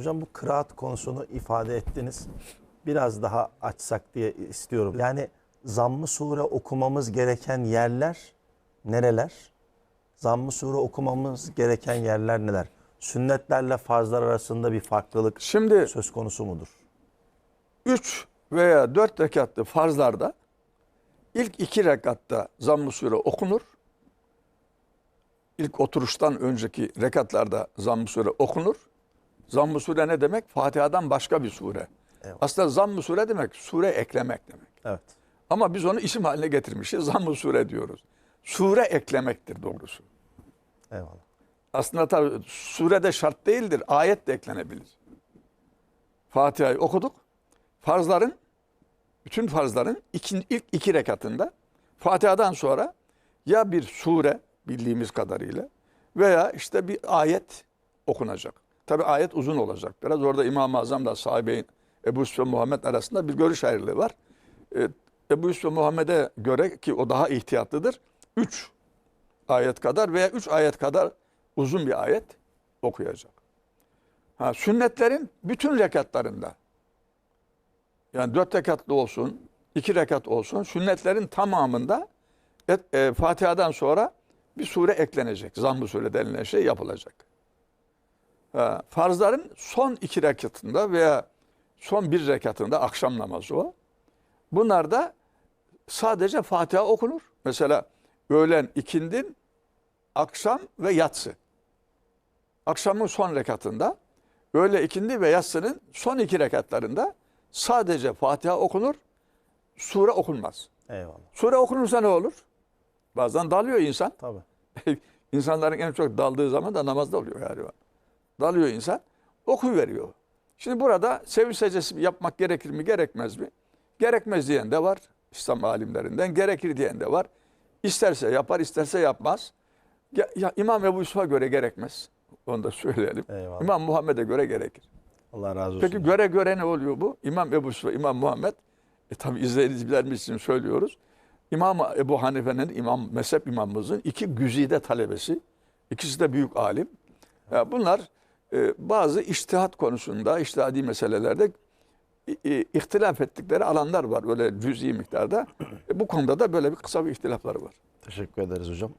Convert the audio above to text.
Hocam bu kıraat konusunu ifade ettiniz. Biraz daha açsak diye istiyorum. Yani zamm-ı sure okumamız gereken yerler nereler? Zamm-ı sure okumamız gereken yerler neler? Sünnetlerle farzlar arasında bir farklılık Şimdi söz konusu mudur? 3 veya 4 rekatlı farzlarda ilk 2 rekatta zamm-ı sure okunur. İlk oturuştan önceki rekatlarda zamm-ı sure okunur. Zamm-ı sure ne demek? Fatiha'dan başka bir sure. Evet. Aslında zamm-ı sure demek sure eklemek demek. Evet. Ama biz onu isim haline getirmişiz. Zamm-ı sure diyoruz. Sure eklemektir doğrusu. Eyvallah. Aslında tabii surede şart değildir. Ayet de eklenebilir. Fatiha'yı okuduk. Farzların, bütün farzların iki, ilk iki rekatında Fatiha'dan sonra ya bir sure bildiğimiz kadarıyla veya işte bir ayet okunacak. Tabi ayet uzun olacak. Biraz orada İmam-ı Azam da sahibeyin Ebu Yusuf ve Muhammed arasında bir görüş ayrılığı var. Ee, Ebu Yusuf ve Muhammed'e göre ki o daha ihtiyatlıdır. Üç ayet kadar veya üç ayet kadar uzun bir ayet okuyacak. Ha, sünnetlerin bütün rekatlarında yani dört rekatlı olsun, iki rekat olsun sünnetlerin tamamında et- e, Fatiha'dan sonra bir sure eklenecek. Zamm-ı sure denilen şey yapılacak. Farzların son iki rekatında veya son bir rekatında akşam namazı o. Bunlarda sadece Fatiha okunur. Mesela öğlen, ikindin, akşam ve yatsı. Akşamın son rekatında, öğle ikindi ve yatsının son iki rekatlarında sadece Fatiha okunur, sure okunmaz. Eyvallah. Sure okunursa ne olur? Bazen dalıyor insan. Tabii. İnsanların en çok daldığı zaman da namazda oluyor galiba. Dalıyor insan, okuyuveriyor. Şimdi burada sevinç secdesi yapmak gerekir mi, gerekmez mi? Gerekmez diyen de var İslam alimlerinden, gerekir diyen de var. İsterse yapar, isterse yapmaz. Ya, ya İmam Ebu Yusuf'a göre gerekmez. Onu da söyleyelim. Eyvallah. İmam Muhammed'e göre gerekir. Allah razı olsun. Peki göre göre ne oluyor bu? İmam Ebu Yusuf İmam Muhammed, e tabi izleyicilerimiz için söylüyoruz. İmam Ebu Hanife'nin, imam, mezhep imamımızın iki güzide talebesi. İkisi de büyük alim. Ya bunlar e, bazı iştihat konusunda, iştihadi meselelerde i- ihtilaf ettikleri alanlar var. Böyle cüz'i miktarda. E, bu konuda da böyle bir kısa bir ihtilafları var. Teşekkür ederiz hocam.